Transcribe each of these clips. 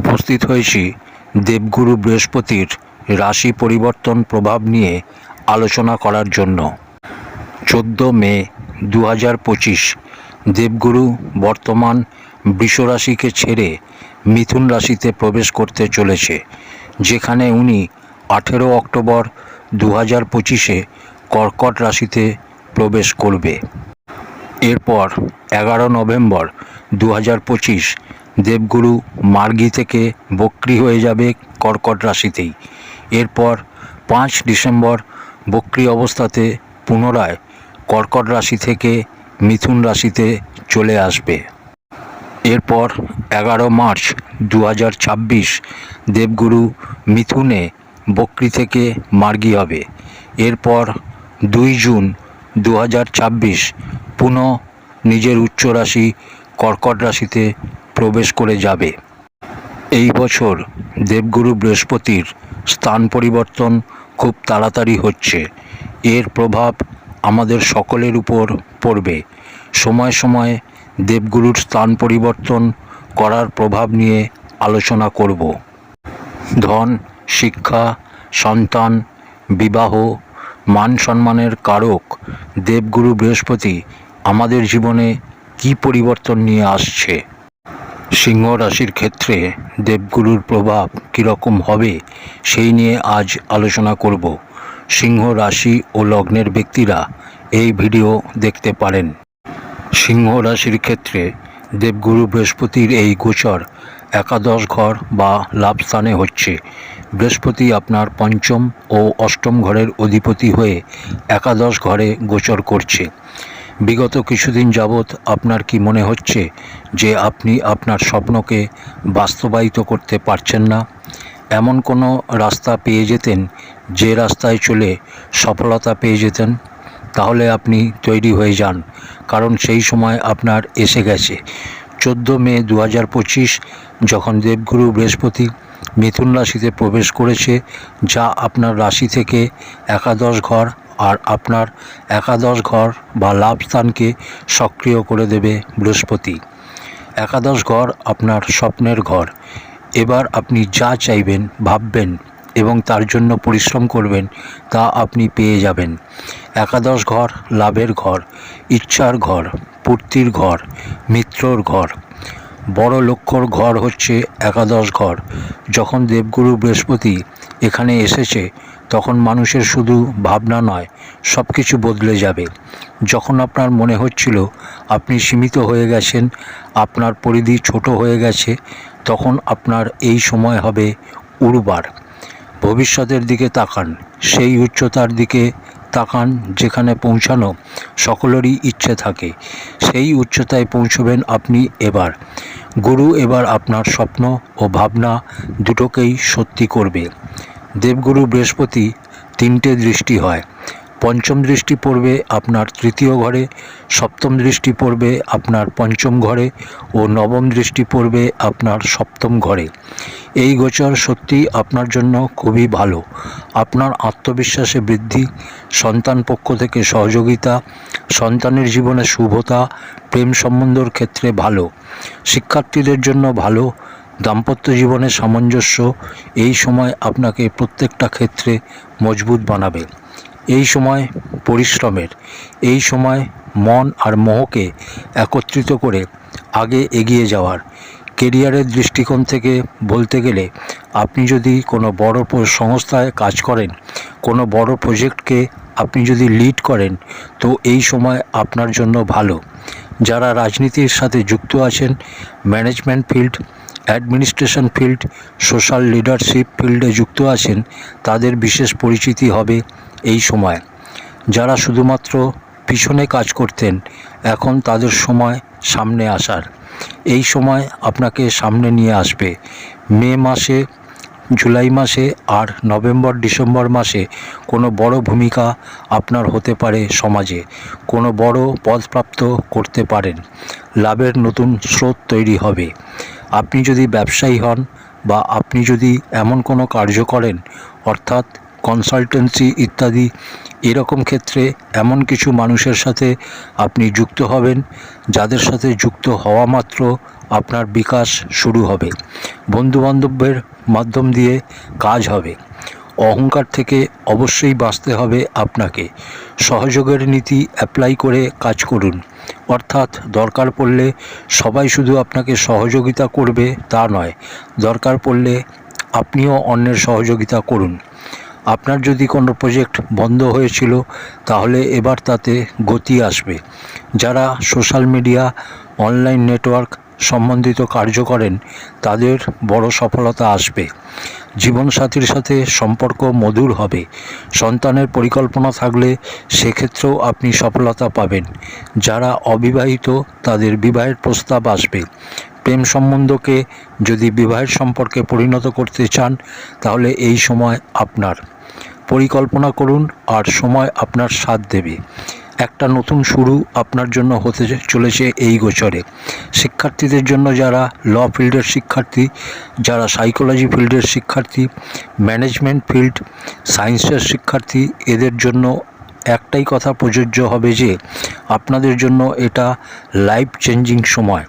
উপস্থিত হয়েছি দেবগুরু বৃহস্পতির রাশি পরিবর্তন প্রভাব নিয়ে আলোচনা করার জন্য। চোদ্দ মে দু হাজার পঁচিশ, দেবগুরু বর্তমান বৃষ রাশিকে ছেড়ে মিথুন রাশিতে প্রবেশ করতে চলেছে, যেখানে উনি আঠেরো অক্টোবর দু হাজার পঁচিশে কর্কট রাশিতে প্রবেশ করবে। এরপর এগারো নভেম্বর দু হাজার পঁচিশ দেবগুরু মার্গি থেকে বক্রি হয়ে যাবে কর্কট রাশিতেই। এরপর পাঁচ ডিসেম্বর বক্রি অবস্থাতে পুনরায় কর্কট রাশি থেকে মিথুন রাশিতে চলে আসবে। এরপর এগারো মার্চ দু হাজার ছাব্বিশ দেবগুরু মিথুনে বক্রি থেকে মার্গি হবে। এরপর দুই জুন দু হাজার ছাব্বিশ পুনঃ নিজের উচ্চ রাশি কর্কট রাশিতে প্রবেশ করে যাবে। এই বছর দেবগুরু বৃহস্পতির স্থান পরিবর্তন খুব তাড়াতাড়ি হচ্ছে। এর প্রভাব আমাদের সকলের উপর পড়বে। সময় সময় দেবগুরুর স্থান পরিবর্তন করার প্রভাব নিয়ে আলোচনা করব। ধন, শিক্ষা, সন্তান, বিবাহ, মান সম্মানের কারক দেবগুরু বৃহস্পতি আমাদের জীবনে কী পরিবর্তন নিয়ে আসছে? সিংহ রাশির ক্ষেত্রে দেবগুরুর প্রভাব কীরকম হবে, সেই নিয়ে আজ আলোচনা করব। সিংহ রাশি ও লগ্নের ব্যক্তিরা এই ভিডিও দেখতে পারেন। সিংহ রাশির ক্ষেত্রে দেবগুরু বৃহস্পতির এই গোচর একাদশ ঘর বা লাভস্থানে হচ্ছে। বৃহস্পতি আপনার পঞ্চম ও অষ্টম ঘরের অধিপতি হয়ে একাদশ ঘরে গোচর করছে। বিগত কিছুদিন যাবৎ আপনার কি মনে হচ্ছে যে আপনি আপনার স্বপ্নকে বাস্তবায়িত করতে পারছেন না? এমন কোনো রাস্তা পেয়ে যেতেন যে রাস্তায় চলে সফলতা পেয়ে যেতেন? তাহলে আপনি তৈরি হয়ে যান, কারণ সেই সময় আপনার এসে গেছে। চোদ্দ মে দু হাজার পঁচিশ, যখন দেবগুরু বৃহস্পতি মিথুন রাশিতে প্রবেশ করেছে, যা আপনার রাশি থেকে একাদশ ঘর আর আপনার একাদশ ঘর বা লাভ স্থানকে সক্রিয় করে দেবে বৃহস্পতি। একাদশ ঘর আপনার স্বপ্নের ঘর। এবার আপনি যা চাইবেন, ভাববেন এবং তার জন্য পরিশ্রম করবেন, তা আপনি পেয়ে যাবেন। একাদশ ঘর লাভের ঘর, ইচ্ছার ঘর, পূর্তির ঘর, মিত্রর ঘর। বড় লক্ষ্যর ঘর হচ্ছে একাদশ ঘর। যখন দেবগুরু বৃহস্পতি এখানে এসেছে, তখন মানুষের শুধু ভাবনা নয় সব কিছু বদলে যাবে। যখন আপনার মনে হচ্ছিল, আপনি সীমিত হয়ে গেছেন, আপনার পরিধি ছোট হয়ে গেছে, তখন আপনার এই সময় হবে উর্বার ভবিষ্যতের দিকে তাকান, সেই উচ্চতার দিকে তাকান যেখানে পৌঁছানো সকলেরই ইচ্ছে থাকে। সেই উচ্চতায় পৌঁছবেন আপনি এবার। গুরু এবার আপনার স্বপ্ন ও ভাবনা দুটোকেই সত্যি করবে। দেবগুরু বৃহস্পতি তিনটে দৃষ্টি হয়। পঞ্চম দৃষ্টি পড়বে আপনার তৃতীয় ঘরে, সপ্তম দৃষ্টি পড়বে আপনার পঞ্চম ঘরে ও নবম দৃষ্টি পড়বে আপনার সপ্তম ঘরে। এই গোচর সত্যি আপনার জন্য খুবই ভালো। আপনার আত্মবিশ্বাসে বৃদ্ধি, সন্তান পক্ষ থেকে সহযোগিতা, সন্তানের জীবনে শুভতা, প্রেম সম্বন্ধর ক্ষেত্রে ভালো, শিক্ষার্থীদের জন্য ভালো দাম্পত্য জীবনে সামঞ্জস্য, এই সময় আপনাকে প্রত্যেকটা ক্ষেত্রে মজবুত বানাবে। এই সময় পরিশ্রমের, এই সময় মন আর মোহকে একত্রিত করে আগে এগিয়ে যাওয়ার। কেরিয়ারের দৃষ্টিকোণ থেকে বলতে গেলে, আপনি যদি কোনো বড় সংস্থায় কাজ করেন, কোনো বড় প্রজেক্টকে আপনি যদি লিড করেন, তো এই সময় আপনার জন্য ভালো। যারা রাজনীতির সাথে যুক্ত আছেন, management field administration field, social leadership ফিল্ডে যুক্ত আছেন, তাদের বিশেষ পরিচিতি হবে এই সময়। যারা শুধুমাত্র পিছনে কাজ করতেন, এখন তাদের সময় সামনে আসার। এই সময় আপনাকে সামনে নিয়ে আসবে। মে মাসে, জুলাই মাসে আর নভেম্বর, ডিসেম্বর মাসে কোনো বড় ভূমিকা আপনার হতে পারে সমাজে। কোনো বড় পদপ্রাপ্ত করতে পারেন। লাভের নতুন স্রোত তৈরি হবে। আপনি যদি ব্যবসায়ী হন বা আপনি যদি এমন কোনো কার্য করেন, অর্থাৎ কনসালটেন্সি ইত্যাদি, এরকম ক্ষেত্রে এমন কিছু মানুষের সাথে আপনি যুক্ত হবেন, যাদের সাথে যুক্ত হওয়া মাত্র আপনার বিকাশ শুরু হবে। বন্ধুবান্ধবের মাধ্যম দিয়ে কাজ হবে। অহংকার থেকে অবশ্যই বাঁচতে হবে আপনাকে। সহযোগের নীতি অ্যাপ্লাই করে কাজ করুন। অর্থাৎ দরকার পড়লে সবাই শুধু আপনাকে সহযোগিতা করবে তা নয়, দরকার পড়লে আপনিও অন্যের সহযোগিতা করুন। আপনার যদি কোনো প্রজেক্ট বন্ধ হয়েছিল, তাহলে এবার তাতে গতি আসবে। যারা সোশ্যাল মিডিয়া, অনলাইন নেটওয়ার্ক সম্বন্ধিত কার্য করেন, তাদের বড় সফলতা আসবে। জীবনসাথীর সাথে সম্পর্ক মধুর হবে। সন্তানের পরিকল্পনা থাকলে সেক্ষেত্রেও আপনি সফলতা পাবেন। যারা অবিবাহিত, তাদের বিবাহের প্রস্তাব আসবে। প্রেম সম্বন্ধকে যদি বিবাহের সম্পর্কে পরিণত করতে চান, তাহলে এই সময় আপনার। পরিকল্পনা করুন আর সময় আপনার সাথ দেবে। একটা নতুন শুরু আপনার জন্য হতে চলেছে এই গোচরে। শিক্ষার্থীদের জন্য যারা ল ফিল্ডের শিক্ষার্থী, যারা সাইকোলজি ফিল্ডের শিক্ষার্থী, ম্যানেজমেন্ট ফিল্ড, সায়েন্সের শিক্ষার্থী, এদের জন্য একটাই কথা প্রযোজ্য হবে যে, আপনাদের জন্য এটা লাইফ চেঞ্জিং সময়।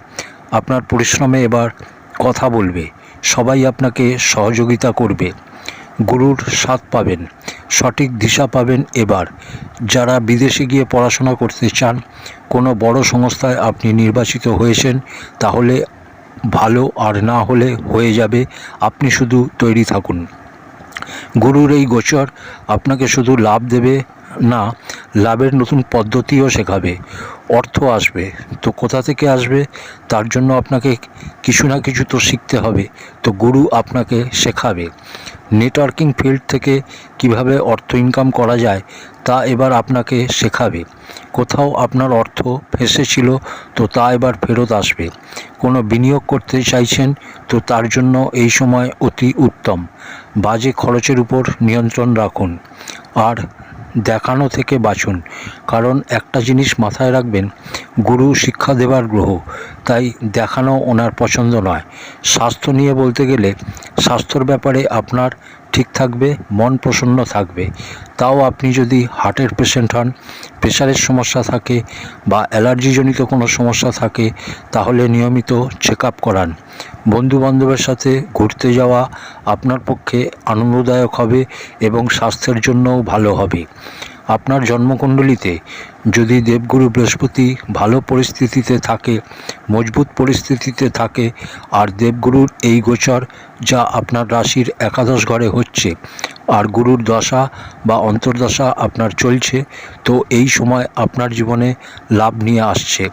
আপনার পরিশ্রমে এবার কথা বলবে। সবাই আপনাকে সহযোগিতা করবে। গুরুর স্বাদ পাবেন। সঠিক দিশা পাবেন এবার। যারা বিদেশে গিয়ে পড়াশোনা করতে চান, কোনো বড় সংস্থায় আপনি নির্বাচিত হয়েছেন, তাহলে ভালো আর না হলে হয়ে যাবে। আপনি শুধু তৈরি থাকুন। গুরুর এই গোচর আপনাকে শুধু লাভ দেবে না, লাভের নতুন পদ্ধতিও শেখাবে। অর্থ আসবে। তো কোথা থেকে আসবে? তার জন্য আপনাকে কিছু না কিছু তো শিখতে হবে। তো গুরু আপনাকে শেখাবে। নেটওয়ার্কিং ফিল্ড থেকে কীভাবে অর্থ ইনকাম করা যায়, তা এবার আপনাকে শেখাবে। কোথাও আপনার অর্থ ফেসেছিল, তো তা এবার ফেরত আসবে। কোনো বিনিয়োগ করতে চাইছেন, তো তার জন্য এই সময় অতি উত্তম। বাজে খরচের উপর নিয়ন্ত্রণ রাখুন। আর দেখানো থেকে বাঁচুন। কারণ একটা জিনিস মাথায় রাখবেন, গুরু শিক্ষা দেবার গ্রহ, তাই দেখানো ওনার পছন্দ নয়। স্বাস্থ্য নিয়ে বলতে গেলে স্বাস্থ্যর ব্যাপারে আপনার ঠিক থাকবে, মন প্রসন্ন থাকবে। তাও আপনি যদি হার্টের পেশেন্ট হন প্রেশারের সমস্যা থাকে বা অ্যালার্জিজনিত কোনো সমস্যা থাকে, তাহলে নিয়মিত চেক আপ করান। বন্ধুবান্ধবের সাথে ঘুরতে যাওয়া আপনার পক্ষে আনন্দদায়ক হবে এবং স্বাস্থ্যের জন্যও ভালো হবে। আপনার জন্মকুণ্ডলিতে যদি দেবগুরু বৃহস্পতি ভালো পরিস্থিতিতে থাকে, মজবুত পরিস্থিতিতে থাকে, আর দেবগুরুর এই গোচর যা আপনার রাশির একাদশ ঘরে হচ্ছে, আর গুরুর দশা বা অন্তর্দশা আপনার চলছে, তো এই সময় আপনার জীবনে লাভ নিয়ে আসছে।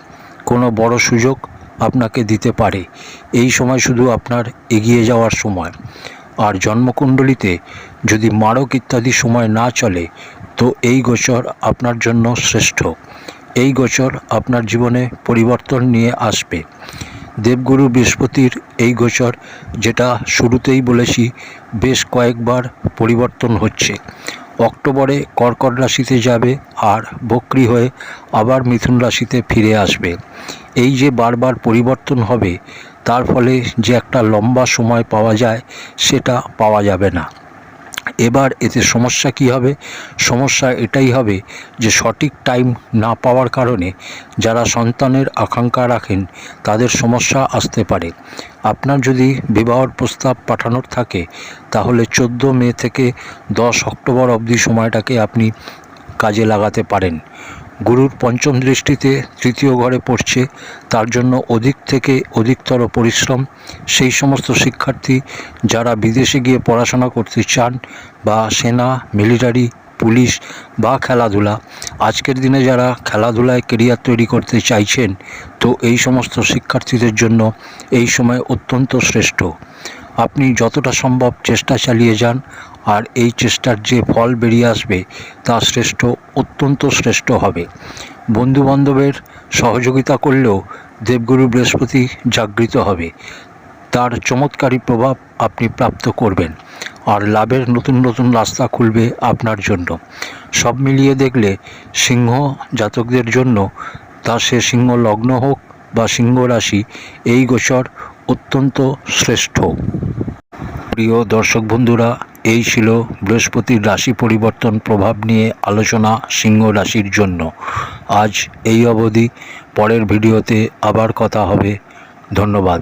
কোনো বড় সুযোগ আপনাকে দিতে পারে। এই সময় শুধু আপনার এগিয়ে যাওয়ার সময়। আর জন্মকুণ্ডলিতে যদি মারক ইত্যাদি সময় না চলে তো এই গোচর আপনার জন্য শ্রেষ্ঠ। এই গোচর আপনার জীবনে পরিবর্তন নিয়ে আসবে। দেবগুরু বৃহস্পতির এই গোচর, যেটা শুরুতেই বলেছি, বেশ কয়েকবার পরিবর্তন হচ্ছে। অক্টোবরে কর্কট রাশিতে যাবে আর বক্রি হয়ে আবার মিথুন রাশিতে ফিরে আসবে। এই যে বারবার পরিবর্তন হবে, তার ফলে যে একটা লম্বা সময় পাওয়া যায়, সেটা পাওয়া যাবে না। এবার এতে সমস্যা কি হবে? সমস্যা এটাই হবে যে সঠিক টাইম না পাওয়ার কারণে যারা সন্তানের আকাঙ্ক্ষা রাখেন, তাদের সমস্যা আসতে পারে। আপনার যদি বিবাহর প্রস্তাব পাঠানোর থাকে, তাহলে চোদ্দ মে থেকে দশ অক্টোবর অবধি সময়টাকে আপনি কাজে লাগাতে পারেন। গুরুর পঞ্চম দৃষ্টিতে তৃতীয় ঘরে পড়ছে, তার জন্য অধিক থেকে অধিকতর পরিশ্রম। সেই সমস্ত শিক্ষার্থী যারা বিদেশে গিয়ে পড়াশোনা করতে চান বা সেনা, মিলিটারি, পুলিশ বা খেলাধুলা, আজকের দিনে যারা খেলাধুলায় কেরিয়ার তৈরি করতে চাইছেন, তো এই সমস্ত শিক্ষার্থীদের জন্য এই সময় অত্যন্ত শ্রেষ্ঠ। আপনি যতটা সম্ভব চেষ্টা চালিয়ে যান আর এই চেষ্টার যে ফল বেরিয়ে আসবে তা শ্রেষ্ঠ, অত্যন্ত শ্রেষ্ঠ হবে। বন্ধুবান্ধবের সহযোগিতা করলেও দেবগুরু বৃহস্পতি জাগৃত হবে। তার চমৎকারী প্রভাব আপনি প্রাপ্ত করবেন আর লাভের নতুন নতুন রাস্তা খুলবে আপনার জন্য। সব মিলিয়ে দেখলে সিংহ জাতকদের জন্য, তা সে সিংহ লগ্ন হোক বা সিংহ রাশি, এই গোচর অত্যন্ত শ্রেষ্ঠ। প্রিয় দর্শক বন্ধুরা এই ছিল বৃহস্পতির রাশি পরিবর্তন প্রভাব নিয়ে আলোচনা সিংহ রাশির জন্য। আজ এই অবধি, পরের ভিডিওতে আবার কথা হবে। ধন্যবাদ।